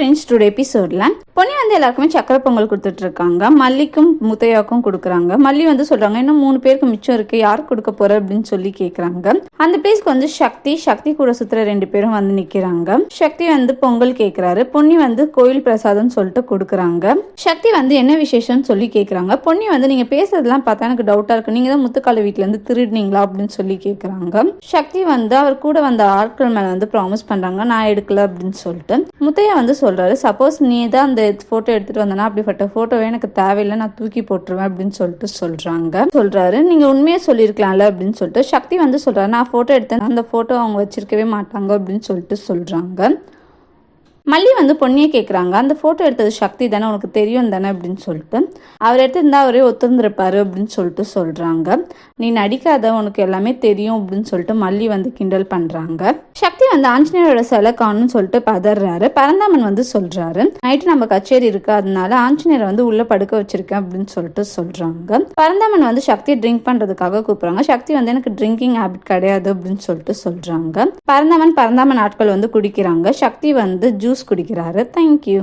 Friends today எபிசோடில் பொன்னி வந்து எல்லாருக்குமே சக்கரை பொங்கல் கொடுத்துட்டு இருக்காங்க மல்லிக்கும் முத்தையாக்கும் கொடுக்குறாங்க. மல்லி வந்து சொல்றாங்க இன்னும் மூணு பேருக்கு மிச்சம் இருக்கு. யாருக்கு கொடுக்க போற? அப்படின்னு சொல்லி கேக்குறாங்க. அந்த பிளேஸ்க்கு வந்து சக்தி சக்தி கூட சுத்துற ரெண்டு பேரும் வந்து நிக்கிறாங்க. சக்தி வந்து பொங்கல் கேக்குறாரு. பொன்னி வந்து கோயில் பிரசாதம் சொல்லிட்டு கொடுக்குறாங்க. சக்தி வந்து என்ன விசேஷம்னு சொல்லி கேக்குறாங்க. பொன்னி வந்து நீங்க பேசுறதெல்லாம் பார்த்தா எனக்கு டவுட்டா இருக்கு. நீங்க தான் முத்துக்கால வீட்ல இருந்து திருடுனீங்களா? அப்படின்னு சொல்லி கேக்குறாங்க. சக்தி வந்து அவர் கூட வந்த ஆட்கள் மேல வந்து ப்ராமிஸ் பண்றாங்க. நான் எடுக்கல அப்படின்னு சொல்லிட்டு முத்தையா வந்து சொல்றாரு. சப்போஸ் நீ தான் அந்த ஃபோட்டோ எடுத்துட்டு வந்தனா அப்படிப்பட்ட ஃபோட்டோவே எனக்கு தேவையில்லை நான் தூக்கி போட்டுருவேன் அப்படின்னு சொல்லிட்டு சொல்றாங்க. சொல்றாரு. நீங்க உண்மையை சொல்லியிருக்கலாம்ல அப்படின்னு சொல்லிட்டு சக்தி வந்து சொல்றாரு. நான் ஃபோட்டோ எடுத்தேன் அந்த ஃபோட்டோ அவங்க வச்சிருக்கவே மாட்டாங்க அப்படின்னு சொல்லிட்டு சொல்கிறாங்க மல்லி வந்து பொண்ணியை கேட்குறாங்க அந்த ஃபோட்டோ எடுத்தது சக்தி தானே உனக்கு தெரியும் தானே அப்படின்னு சொல்லிட்டு. அவர் எடுத்திருந்தா அவரே ஒத்துந்திருப்பாரு அப்படின்னு சொல்லிட்டு சொல்கிறாங்க நீ நடிக்காத உனக்கு எல்லாமே தெரியும் அப்படின்னு சொல்லிட்டு மல்லி வந்து கிண்டல் பண்ணுறாங்க சக்தி வந்து ஆஞ்சநேயரோட சிலை காணும்னு சொல்லிட்டு பதறாரு. பரந்தாமன் வந்து சொல்கிறாரு நைட்டு நம்ம கச்சேரி இருக்கு அதனால ஆஞ்சநேயரை வந்து உள்ளே படுக்க வச்சிருக்கேன் அப்படின்னு சொல்லிட்டு சொல்கிறாங்க பரந்தாமன் வந்து சக்தி ட்ரிங்க் பண்ணுறதுக்காக கூப்பிட்றாங்க. சக்தி வந்து எனக்கு ட்ரிங்கிங் ஹேபிட் கிடையாது அப்படின்னு சொல்லிட்டு சொல்கிறாங்க பரந்தாமன் பரந்தாமன் ஆட்கள் வந்து குடிக்கிறாங்க. சக்தி வந்து ஜூஸ் குடிக்கிறாரு. தேங்க்யூ